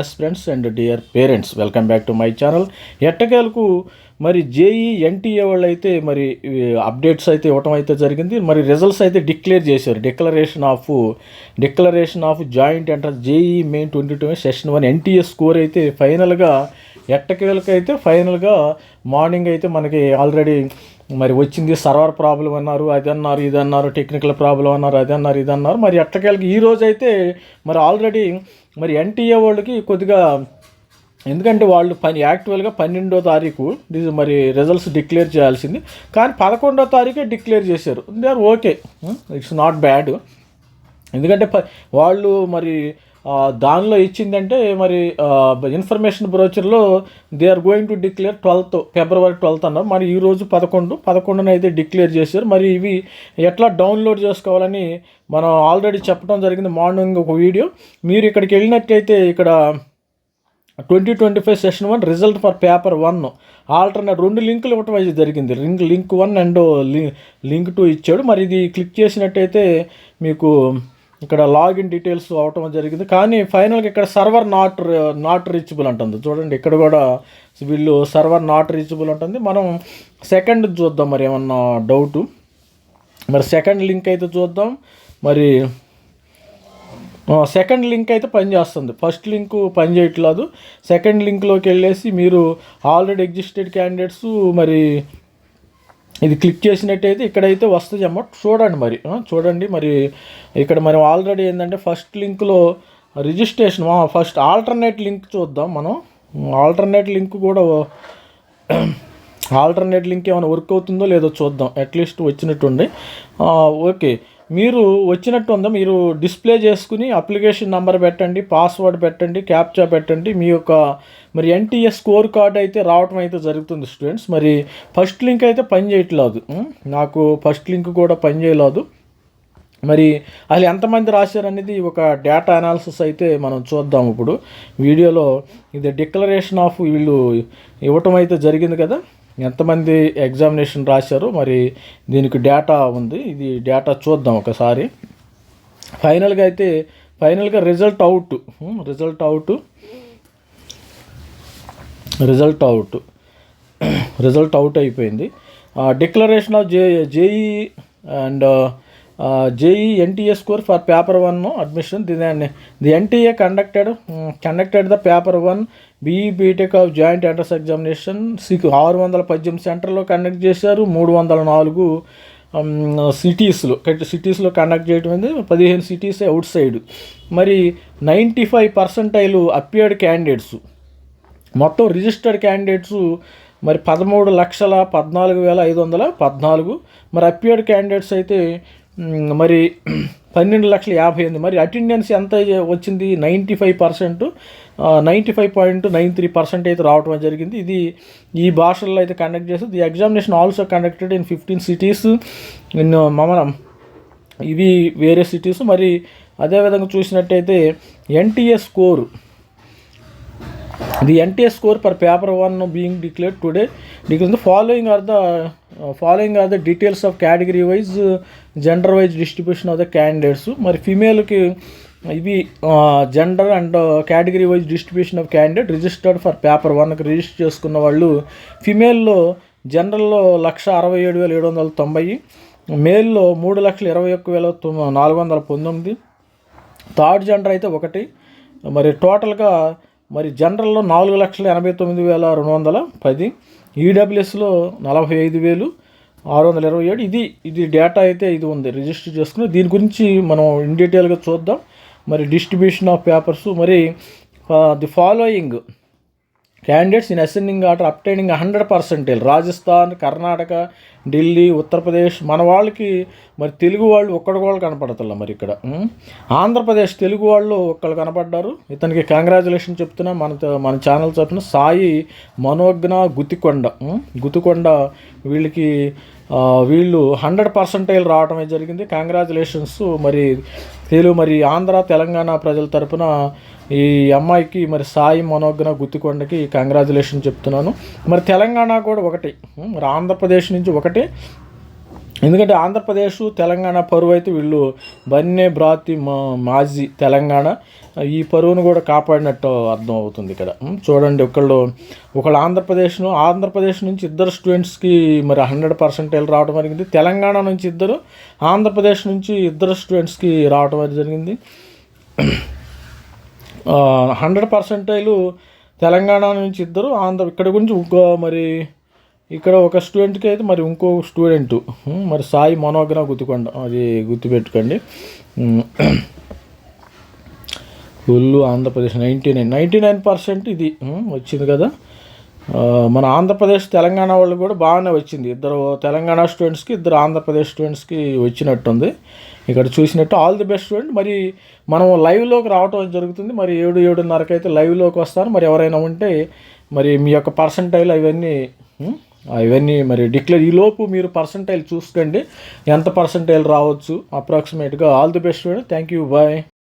Yes friends and dear parents welcome back to my channel. ఎట్టకేలకు మరి JEE NTA వాళ్ళు అయితే మరి అప్డేట్స్ అయితే ఇవ్వటం అయితే జరిగింది. మరి రిజల్ట్స్ అయితే డిక్లేర్ చేశారు. Declaration of declaration of joint entrance JE main twenty two session one NTA score అయితే ఫైనల్గా ఎట్టకేలకు అయితే ఫైనల్గా మార్నింగ్ అయితే మనకి ఆల్రెడీ మరి వచ్చింది సర్వర్ ప్రాబ్లం అన్నారు అది అన్నారు ఇది అన్నారు టెక్నికల్ ప్రాబ్లం అన్నారు అది అన్నారు ఇది అన్నారు. మరి ఎట్టకేలకి ఈ రోజు అయితే మరి ఆల్రెడీ మరి ఎన్టీఏ వాళ్ళకి కొద్దిగా ఎందుకంటే వాళ్ళు పని యాక్చువల్గా పన్నెండో తారీఖు ఇది మరి రిజల్ట్స్ డిక్లేర్ చేయాల్సింది. కానీ పదకొండో తారీఖే డిక్లేర్ చేశారు. They are okay it's not bad ఎందుకంటే ప వాళ్ళు మరి దానిలో ఇచ్చిందంటే మరి information బ్రోచర్లో they are going to declare twelfth February twelfth అన్నారు. మరి ఈ రోజు పదకొండు పదకొండున అయితే డిక్లేర్ చేశారు. మరి ఇవి ఎట్లా డౌన్లోడ్ చేసుకోవాలని మనం ఆల్రెడీ చెప్పడం జరిగింది మార్నింగ్ ఒక వీడియో. మీరు ఇక్కడికి వెళ్ళినట్టయితే ఇక్కడ twenty twenty five session one result for paper one. Alternate రెండు లింకులు ఇవ్వటం అయితే జరిగింది. Link link one and link two ఇచ్చాడు. మరి ఇది క్లిక్ చేసినట్టయితే మీకు ఇక్కడ లాగిన్ డీటెయిల్స్ అవటం జరిగింది. కానీ ఫైనల్గా ఇక్కడ సర్వర్ నాట్ నాట్ రీచబుల్ అంటుంది. చూడండి ఇక్కడ కూడా వీళ్ళు సర్వర్ నాట్ రీచబుల్ ఉంటుంది మనం సెకండ్ చూద్దాం మరి ఏమన్నా డౌటు. మరి సెకండ్ లింక్ అయితే చూద్దాం. మరి సెకండ్ లింక్ అయితే పనిచేస్తుంది ఫస్ట్ లింక్ పనిచేయట్లేదు సెకండ్ లింక్లోకి వెళ్ళేసి మీరు ఆల్రెడీ ఎగ్జిస్టెడ్ క్యాండిడేట్స్ మరి ఇది క్లిక్ చేసినట్టయితే ఇక్కడైతే వస్తుంది అమ్మ చూడండి మరి చూడండి మరి. ఇక్కడ మనం ఆల్రెడీ ఏంటంటే ఫస్ట్ లింక్లో రిజిస్ట్రేషన్ ఫస్ట్ ఆల్టర్నేట్ లింక్ చూద్దాం మనం. ఆల్టర్నేట్ లింక్ కూడా ఆల్టర్నేట్ లింక్ ఏమైనా వర్క్ అవుతుందో లేదో చూద్దాం. అట్లీస్ట్ వచ్చినట్టుండి. ఓకే. మీరు వచ్చినట్టు ఉందా? మీరు డిస్ప్లే చేసుకుని అప్లికేషన్ నెంబర్ పెట్టండి పాస్వర్డ్ పెట్టండి క్యాప్చా పెట్టండి. మీ యొక్క మరి ఎన్టీఎస్ స్కోర్ కార్డ్ అయితే రావటం అయితే జరుగుతుంది స్టూడెంట్స్ మరి ఫస్ట్ లింక్ అయితే పని చేయట్లేదు. నాకు ఫస్ట్ లింక్ కూడా పని చేయలేదు. మరి అసలు ఎంతమంది రాశారనేది ఒక డేటా అనాలిసిస్ అయితే మనం చూద్దాం ఇప్పుడు. వీడియోలో ఇది డిక్లరేషన్ ఆఫ్ వీళ్ళు ఇవ్వటం అయితే జరిగింది కదా? ఎంతమంది ఎగ్జామినేషన్ రాశారు? మరి దీనికి డేటా ఉంది. ఇది డేటా చూద్దాం ఒకసారి. ఫైనల్గా అయితే ఫైనల్గా result out result out result out result out అయిపోయింది. Declaration of J JE and JE NTA score for paper one admission the the NTA conducted conducted the paper one B E B Tech of joint entrance examination sick ఆరు వందల పద్దెనిమిది సెంటర్లో conduct చేశారు. మూడు వందల నాలుగు సిటీస్లో సిటీస్లో కండక్ట్ చేయడం అనేది పదిహేను సిటీస్ అవుట్ సైడ్. మరి ninety five percentile appeared candidates. మొత్తం రిజిస్టర్డ్ క్యాండిడేట్స్ మరి పదమూడు లక్షల పద్నాలుగు వేల ఐదు వందల పద్నాలుగు. మరి అపియర్డ్ క్యాండిడేట్స్ అయితే మరి పన్నెండు లక్షల యాభై ఎనిమిది. మరి అటెండెన్స్ ఎంత వచ్చింది? Ninety five percent. Ninety five point nine three percent అయితే రావడం జరిగింది. ఇది ఈ భాషల్లో అయితే కండక్ట్ చేస్తుంది the examination also conducted in fifteen cities in మమనం ఇవి వేరే సిటీస్ మరి అదేవిధంగా చూసినట్టయితే NTA score the NTA score per paper one being declared today declare following are the following are the details of category wise gender wise distribution of the candidates మరి ఫీమేల్కి uh, ఇవి gender and category wise distribution of candidate registered for paper వన్కి register చేసుకున్న వాళ్ళు ఫిమేల్లో జనరల్లో లక్ష అరవై ఏడు వేల ఏడు వందల తొంభై మేల్లో మూడు లక్షల ఇరవై ఒక్క వేల తొమ్మిది uh, నాలుగు వందల పంతొమ్మిది. థర్డ్ జెండర్ అయితే ఒకటి. మరి టోటల్గా మరి జనరల్లో నాలుగు లక్షల ఎనభై తొమ్మిది వేల రెండు వందల పది. ఈడబ్ల్యూఎస్లో నలభై ఐదు వేలు ఆరు వందల ఇరవై ఏడు. ఇది ఇది డేటా అయితే ఇది ఉంది. రిజిస్టర్ చేసుకుని దీని గురించి మనం ఇన్ డీటెయిల్గా చూద్దాం. మరి డిస్ట్రిబ్యూషన్ ఆఫ్ పేపర్స్ మరి uh, the following candidates in ascending order obtaining hundred percentage Rajasthan Karnataka Delhi Uttar Pradesh మన వాళ్ళకి మరి తెలుగు వాళ్ళు ఒక్కడు కూడా కనపడతలే మరి ఇక్కడ. ఆంధ్రప్రదేశ్ తెలుగు వాళ్ళు ఒక్కళ్ళు కనపడ్డారు. ఇతనికి కంగ్రాచులేషన్ చెప్తున్నా. మన మన ఛానల్ తరఫున సాయి మనోజ్ఞ గుతికొండ. గుతికొండ వీళ్ళకి వీళ్ళు హండ్రెడ్ పర్సంటైల్ రావడమే జరిగింది. కంగ్రాచులేషన్స్ మరి తెలుగు మరి ఆంధ్ర తెలంగాణ ప్రజల తరపున ఈ అమ్మాయికి మరి సాయి మనోజ్ఞ గుత్తికొండకి కంగ్రాచులేషన్ చెప్తున్నాను. మరి తెలంగాణ కూడా ఒకటి. మరి ఆంధ్రప్రదేశ్ నుంచి ఒకటి. ఎందుకంటే ఆంధ్రప్రదేశ్ తెలంగాణ పరువు అయితే వీళ్ళు బన్నే బ్రాతి మా మాజీ తెలంగాణ. ఈ పరువును కూడా కాపాడినట్టు అర్థం అవుతుంది ఇక్కడ. చూడండి ఒకళ్ళు ఒకళ్ళు ఆంధ్రప్రదేశ్ను ఆంధ్రప్రదేశ్ నుంచి ఇద్దరు స్టూడెంట్స్కి మరి హండ్రెడ్ పర్సెంటేజ్ రావడం జరిగింది. తెలంగాణ నుంచి ఇద్దరు ఆంధ్రప్రదేశ్ నుంచి ఇద్దరు స్టూడెంట్స్కి రావడం జరిగింది. హండ్రెడ్ పర్సెంటైలు తెలంగాణ నుంచి ఇద్దరు ఆంధ్ర ఇక్కడ గురించి ఇంకో మరి ఇక్కడ ఒక స్టూడెంట్కి అయితే మరి ఇంకో స్టూడెంట్ మరి సాయి మనోగ్ర గుర్తుకోండి అది గుర్తుపెట్టుకోండి. ఉమ్, Andhra Pradesh ninety nine. Ninety nine percent ఇది వచ్చింది కదా. మన ఆంధ్రప్రదేశ్ తెలంగాణ వాళ్ళు కూడా బాగానే వచ్చింది. ఇద్దరు తెలంగాణ స్టూడెంట్స్కి ఇద్దరు ఆంధ్రప్రదేశ్ స్టూడెంట్స్కి వచ్చినట్టుంది. ఇక్కడ చూసినట్టు ఆల్ ది బెస్ట్ స్టూడెంట్ మరి మనం లైవ్లోకి రావటం జరుగుతుంది. మరి ఏడు ఏడున్నరకు అయితే లైవ్లోకి వస్తారు. మరి ఎవరైనా ఉంటే మరి మీ యొక్క పర్సంటైల్ అవన్నీ ఇవన్నీ మరి డిక్లేర్ ఈలోపు మీరు పర్సంటైల్ చూసుకోండి. ఎంత పర్సంటైల్ రావచ్చు? అప్రాక్సిమేట్గా all the best thank you bye